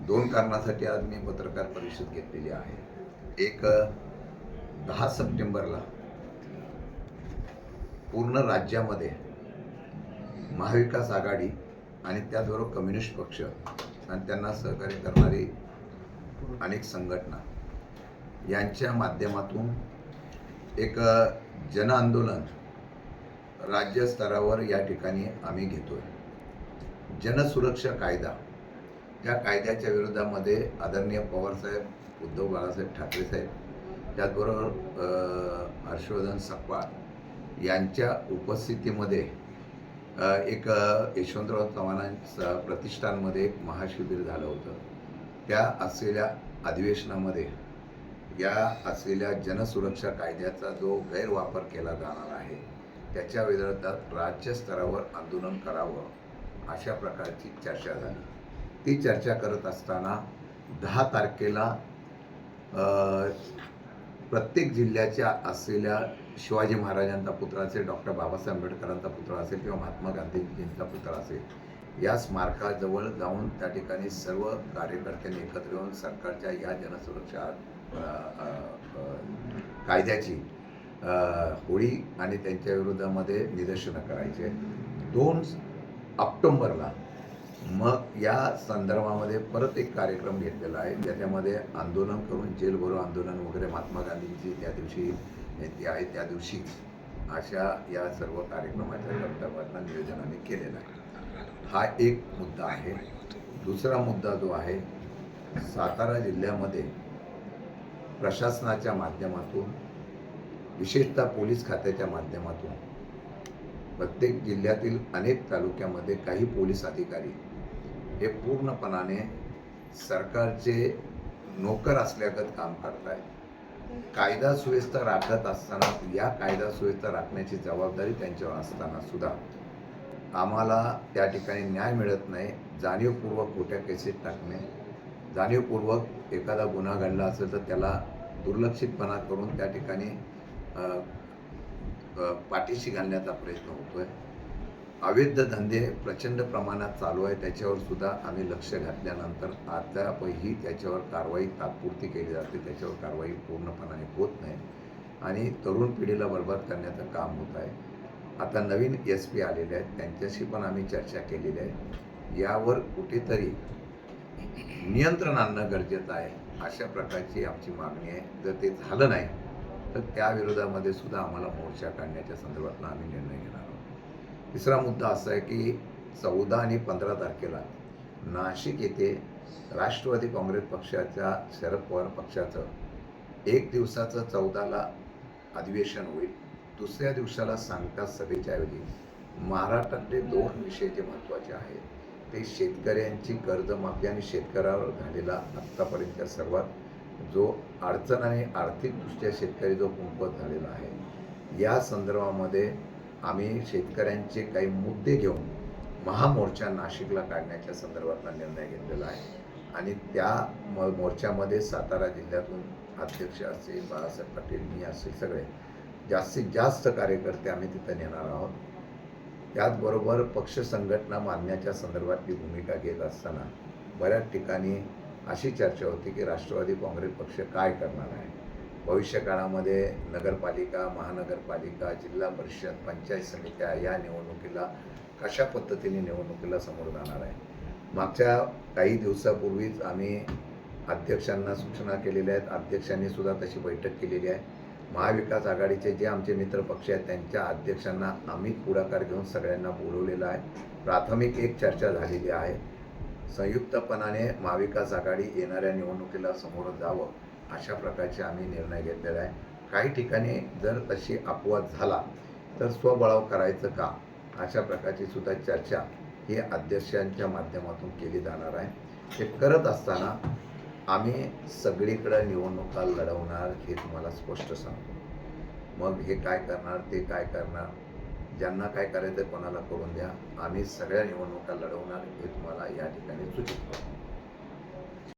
दोन कारणासाठी आज मी पत्रकार परिषद घेतलेली आहे. एक दहा सप्टेंबरला पूर्ण राज्यामध्ये महाविकास आघाडी आणि त्याचबरोबर कम्युनिस्ट पक्ष आणि त्यांना सहकार्य करणारी अनेक संघटना यांच्या माध्यमातून एक अ, जनआंदोलन राज्यस्तरावर या ठिकाणी आम्ही घेतोय. जनसुरक्षा कायदा या कायद्याच्या विरोधामध्ये आदरणीय पवारसाहेब उद्धव बाळासाहेब ठाकरे साहेब त्याचबरोबर हर्षवर्धन सकपाळ यांच्या उपस्थितीमध्ये एक यशवंतराव चव्हाणांच्या प्रतिष्ठानमध्ये एक महाशिबिर झालं होतं. त्या असलेल्या अधिवेशनामध्ये या असलेल्या जनसुरक्षा कायद्याचा जो गैरवापर केला जाणार आहे त्याच्या विरोधात राज्यस्तरावर आंदोलन करावं अशा प्रकारची चर्चा झाली. ती चर्चा करत असताना दहा तारखेला प्रत्येक जिल्ह्याच्या असलेल्या शिवाजी महाराजांचा पुतळा असेल डॉक्टर बाबासाहेब आंबेडकरांचा पुतळा असेल किंवा महात्मा गांधीजींचा पुतळा असेल या स्मारकाजवळ जाऊन त्या ठिकाणी सर्व कार्यकर्त्यांनी एकत्र येऊन सरकारच्या या जनसुरक्षा कायद्याची होळी आणि त्यांच्या विरोधामध्ये निदर्शनं करायचे दोन ऑक्टोंबरला मग या संदर्भामध्ये परत एक कार्यक्रम घेतलेला आहे. ज्याच्यामध्ये आंदोलन करून जेल भरो आंदोलन वगैरे महात्मा गांधींची त्या दिवशी जयंती आहे त्या दिवशी अशा या सर्व कार्यक्रमाच्या संदर्भातलं नियोजन आम्ही केलेलं आहे. हा एक मुद्दा आहे. दुसरा मुद्दा जो आहे सातारा जिल्ह्यामध्ये प्रशासनाच्या माध्यमातून विशेषतः पोलीस खात्याच्या माध्यमातून प्रत्येक जिल्ह्यातील अनेक तालुक्यामध्ये काही पोलीस अधिकारी हे पूर्णपणाने सरकारचे नोकर असल्यागत काम करत कायदा सुव्यवस्था राखत असताना या कायदा सुव्यवस्था राखण्याची जबाबदारी त्यांच्यावर असताना सुद्धा आम्हाला त्या ठिकाणी न्याय मिळत नाही. जाणीवपूर्वक खोट्या केसेस टाकणे जाणीवपूर्वक एखादा गुन्हा घडला असेल तर त्याला दुर्लक्षितपणा करून त्या ठिकाणी पाठीशी घालण्याचा प्रयत्न होतोय. अवैध धंदे प्रचंड प्रमाणात चालू आहे त्याच्यावर सुद्धा आम्ही लक्ष घातल्यानंतर अद्यापही त्याच्यावर कारवाई तात्पुरती केली जाते त्याच्यावर कारवाई पूर्णपणाने होत नाही आणि तरुण पिढीला बरबाद करण्याचं काम होत आहे. आता नवीन एस पी आलेले आहेत त्यांच्याशी पण आम्ही चर्चा केलेली आहे. यावर कुठेतरी नियंत्रण आणणं गरजेचं आहे अशा प्रकारची आमची मागणी आहे. जर ते झालं नाही तर त्या विरोधामध्ये सुद्धा आम्हाला मोर्चा काढण्याच्या संदर्भातला आम्ही निर्णय घेणार तिसरा मुद्दा असा आहे की चौदा आणि पंधरा तारखेला नाशिक येथे राष्ट्रवादी काँग्रेस पक्षाच्या शरद पवार पक्षाचं एक दिवसाचं चौदाला अधिवेशन होईल. दुसऱ्या दिवसाला सांगता सभेच्या ऐवजी. महाराष्ट्रातले दोन विषय जे महत्त्वाचे आहेत ते शेतकऱ्यांची कर्जमाफी आणि शेतकऱ्यावर झालेला आत्तापर्यंतच्या सर्वात जो अडचण आणि आर्थिकदृष्ट्या शेतकरी जो कुंपत झालेला आहे या संदर्भामध्ये आम्ही शेतकऱ्यांचे काही मुद्दे घेऊन महामोर्चा नाशिकला काढण्याच्या संदर्भातला निर्णय घेतलेला आहे. आणि त्या म मोर्चामध्ये सातारा जिल्ह्यातून अध्यक्ष असतील बाळासाहेब पाटील मी असतील सगळे जास्तीत जास्त कार्यकर्ते आम्ही तिथं नेणार आहोत. त्याचबरोबर पक्ष संघटना मानण्याच्या संदर्भातली भूमिका घेत असताना बऱ्याच ठिकाणी अशी चर्चा होती की राष्ट्रवादी काँग्रेस पक्ष काय करणार आहे. भविष्यकाळामध्ये नगरपालिका महानगरपालिका जिल्हा परिषद पंचायत समित्या या निवडणुकीला कशा पद्धतीने निवडणुकीला समोर जाणार आहे? मागच्या काही दिवसापूर्वीच आम्ही अध्यक्षांना सूचना केलेल्या आहेत. अध्यक्षांनी सुद्धा तशी बैठक केलेली आहे. महाविकास आघाडीचे जे आमचे मित्र पक्ष आहेत त्यांच्या अध्यक्षांना आम्ही पुढाकार घेऊन सगळ्यांना बोलवलेलं आहे. प्राथमिक एक चर्चा झालेली आहे. संयुक्तपणाने महाविकास आघाडी येणाऱ्या निवडणुकीला समोर जावं अशा प्रकारचे आम्ही निर्णय घेतलेला आहे. काही ठिकाणी जर तशी अपवाद झाला तर स्वबळाव करायचं का? अशा प्रकारची सुद्धा चर्चा ही अध्यक्षांच्या माध्यमातून केली जाणार आहे. हे करत असताना आम्ही सगळीकडं निवडणुका लढवणार हे तुम्हाला स्पष्ट सांगतो. मग हे काय करणार ते काय करणार ज्यांना काय करायचं कोणाला करून द्या. आम्ही सगळ्या निवडणुका लढवणार हे तुम्हाला या ठिकाणी सूचित करतो.